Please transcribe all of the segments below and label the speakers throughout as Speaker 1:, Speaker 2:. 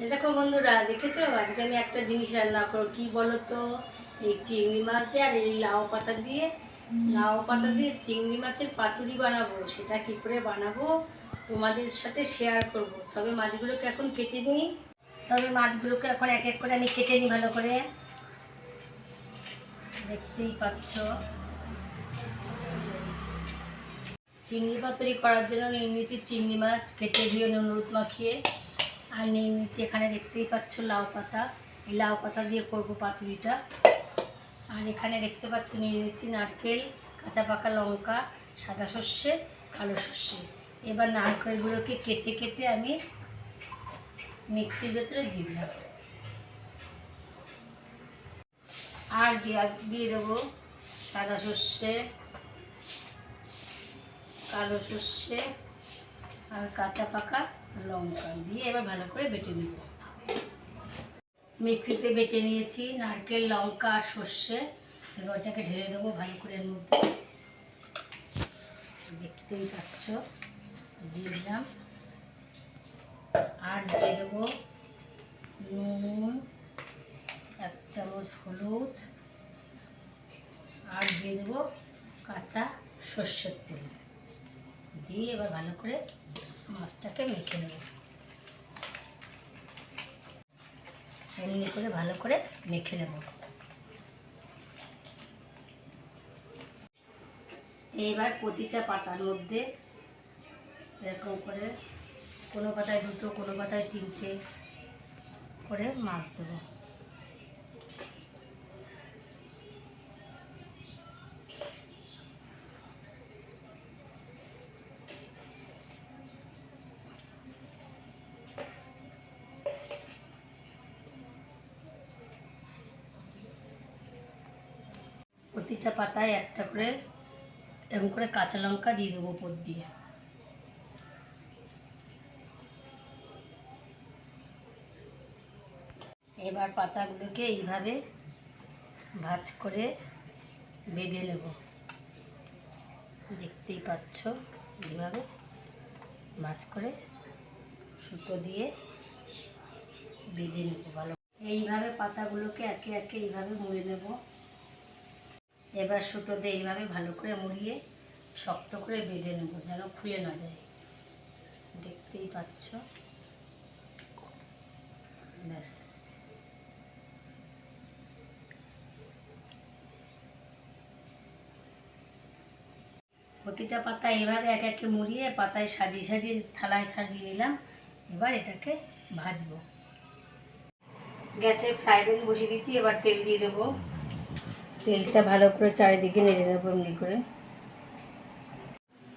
Speaker 1: দেখো বন্ধুরা, দেখেছ? আজকে আমি একটা জিনিস রান্না করো কি বলো তো এই চিংড়ি মাছ দিয়ে আর এই লাউ পাতা দিয়ে। লাউ পাতা দিয়ে চিংড়ি মাছের পাতুরি বানাবো। সেটা কি করে বানাবো? তোমাদের সাথে শেয়ার করব। তবে মাছগুলোকে এখন কেটে নিই। তবে মাছগুলোকে এখন এক এক করে আমি কেটে নিই ভালো করে। দেখতেই পাচ্ছ। চিংড়ি পাতুরি করার জন্য নিয়ে নিয়েছি চিংড়ি মাছ। কেটে ধুয়ে নুন হলুদ মাখিয়ে। আর নিয়ে নিচ্ছি। এখানে দেখতেই পাচ্ছ লাউ পাতা। এই লাউ পাতা দিয়ে করব পাতুরিটা। আর এখানে দেখতে পাচ্ছ, নিয়ে নিচ্ছি নারকেল, কাঁচা পাকা লঙ্কা, সাদা সর্ষে, কালো সর্ষে। এবার নারকেলগুলোকে কেটে কেটে আমি মিক্সির ভেতরে দিয়ে দিলাম। আর দিয়ে দিয়ে দেবো সাদা সর্ষে, কালো সর্ষে আর কাঁচা পাকা লঙ্কা দিয়ে এবার ভালো করে বেটে নেব। মিক্সিতে বেটে নিয়েছি নারকেল, লঙ্কা আর সর্ষে। এবার ওটাকে ঢেলে দেবো ভালো করে এর মধ্যে। দেখতেই পাচ্ছ দিলাম। আর দিয়ে দেবো নুন, এক চামচ হলুদ। আর দিয়ে দেবো কাঁচা সর্ষের তেল। দিয়ে এবার ভালো করে মাছটাকে মেখে নেব। এমনি করে ভালো করে মেখে নেব। এইবার প্রতিটা পাতার মধ্যে এরকম করে কোনো পাতায় দুটো, কোনো পাতায় তিনটে করে মাছ দেবো। প্রতিটা পাতায় একটা করে এরকম করে কাঁচা লঙ্কা দিয়ে দেবো উপর দিয়ে। এবার পাতাগুলোকে এইভাবে ভাজ করে বেঁধে নেব। দেখতেই পাচ্ছ এইভাবে ভাজ করে সুতো দিয়ে বেঁধে নেব ভালো। এইভাবে পাতাগুলোকে একে একে এইভাবে মুড়ে নেব। এবার সুতো দিয়ে এইভাবে ভালো করে মুড়িয়ে শক্ত করে বেঁধে নেব, যেন খুলে না যায়। দেখতেই পাচ্ছ? ব্যাস। প্রতিটা পাতা এভাবে এক একে মুড়িয়ে পাতায় সাজিয়ে সাজিয়ে থালায় সাজিয়ে নিলাম, এবার এটাকে ভাজবো। গ্যাসে ফ্রাই প্যান বসিয়ে দিচ্ছি, এবার তেল দিয়ে দেবো। তেলটা ভালো করে চারিদিকে নেড়ে নেব এমনি করে।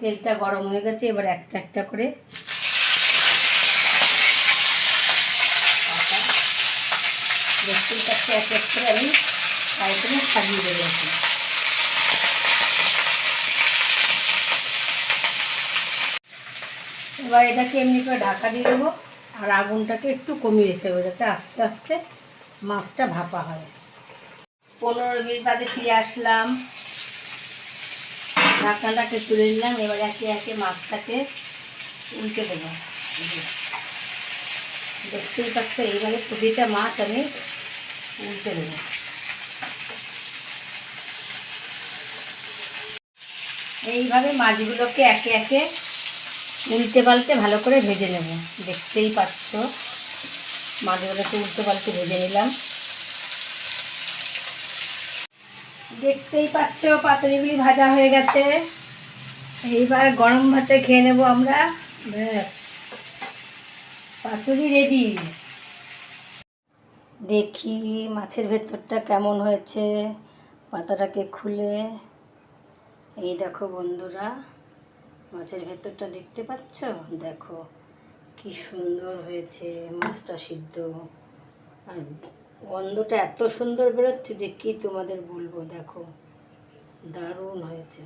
Speaker 1: তেলটা গরম হয়ে গেছে, এবার একটা একটা করে দেখতেই পাচ্ছি এক এক করে আমি প্যানে সাজিয়ে দেবো এবার এটাকে এমনি করে ঢাকা দিয়ে দেবো, আর আগুনটাকে একটু কমিয়ে দিতে হবে যাতে আস্তে আস্তে মাছটা ভাপা হয়। পনেরো মিনিট বাদে ফিরে আসলাম। ঢাকনাটাকে তুলে নিলাম, এবার একে একে মাছটাকে উল্টে দেবো। দেখতেই পাচ্ছ এইভাবে প্রতিটা মাছ আমি উল্টে দেবো। এইভাবে মাছগুলোকে একে একে উল্টে পাল্টে ভালো করে ভেজে নেব। দেখতেই পাচ্ছ, মাছগুলোকে উল্টে পাল্টে ভেজে নিলাম। দেখতেই পাচ্ছ, পাতুরিগুলি ভাজা হয়ে গেছে। এইবার গরম ভাতে খেয়ে নেব আমরা। ব্যাস। পাতুরি রেডি দেখি মাছের ভেতরটা কেমন হয়েছে, পাতাটাকে খুলে। এই দেখো বন্ধুরা, মাছের ভেতরটা দেখতে পাচ্ছ? দেখো, কি সুন্দর হয়েছে, মাছটা সিদ্ধ। আর গন্ধটা এত সুন্দর বেরোচ্ছে যে কি তোমাদের বলব দেখো। দারুণ হয়েছে।